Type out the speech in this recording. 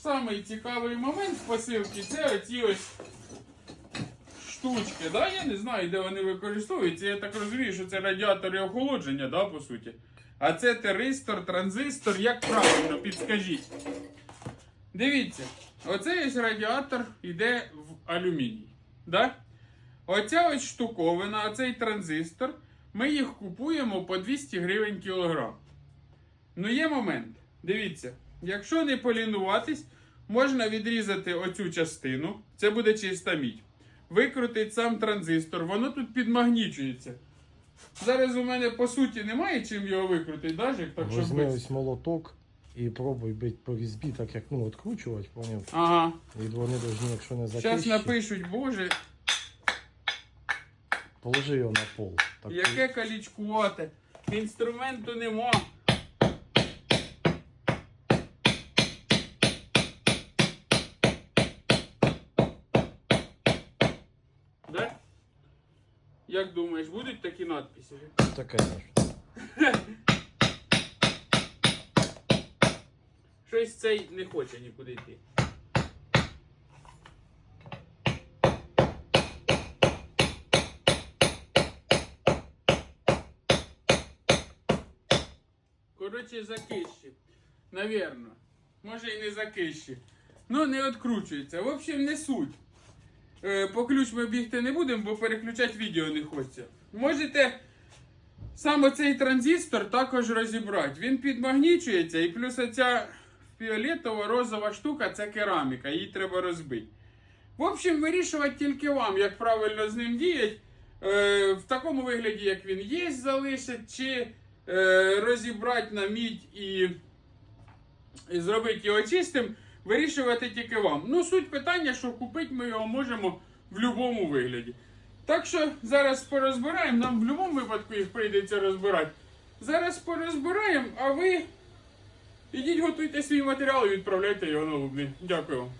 самий цікавий момент в посилці це оці ось штучки. Да? Я не знаю, де вони використовуються. Я так розумію, що це радіатори охолодження, да, по суті. А це теристор, транзистор, як правильно, підскажіть. Дивіться, оцей ось радіатор йде в алюміній. Да? Оця ось штуковина, оцей транзистор, ми їх купуємо по 200 гривень кілограм. Ну є момент. Дивіться, якщо не полінуватись, можна відрізати оцю частину, це буде чиста мідь. Викрутить сам транзистор, воно тут підмагнічується. Зараз у мене по суті немає чим його викрутити, навіть так щоб Возьми без- ось молоток і пробуй бить по різьбі, так як ну, відкручувати, поняв? Ага. І вони повинні, якщо не Зараз напишуть, боже, положи його на пол. Так, яке калічкувати. Інструменту нема. Як думаєш, будуть такі надписи? Таке ж. Щось цей не хоче нікуди йти. Коротше, закищі. Навірно. Може і не закищі. Ну, не відкручується. В общем, не суть. Е, по ключ ми бігти не будемо, бо переключати відео не хочеться. Можете саме цей транзистор також розібрати. Він підмагнічується, і плюс оця фіолетова розова штука це кераміка, її треба розбити. В общем, вирішувати тільки вам, як правильно з ним діяти. Е, в такому вигляді, як він є, залишить, чи е, розібрати на мідь і, і зробити його чистим, вирішувати тільки вам. Ну, суть питання, що купити ми його можемо в будь-якому вигляді. Так що зараз порозбираємо, нам в будь-якому випадку їх прийдеться розбирати. Зараз порозбираємо, а ви ідіть готуйте свій матеріал і відправляйте його на Лубни. Дякую вам.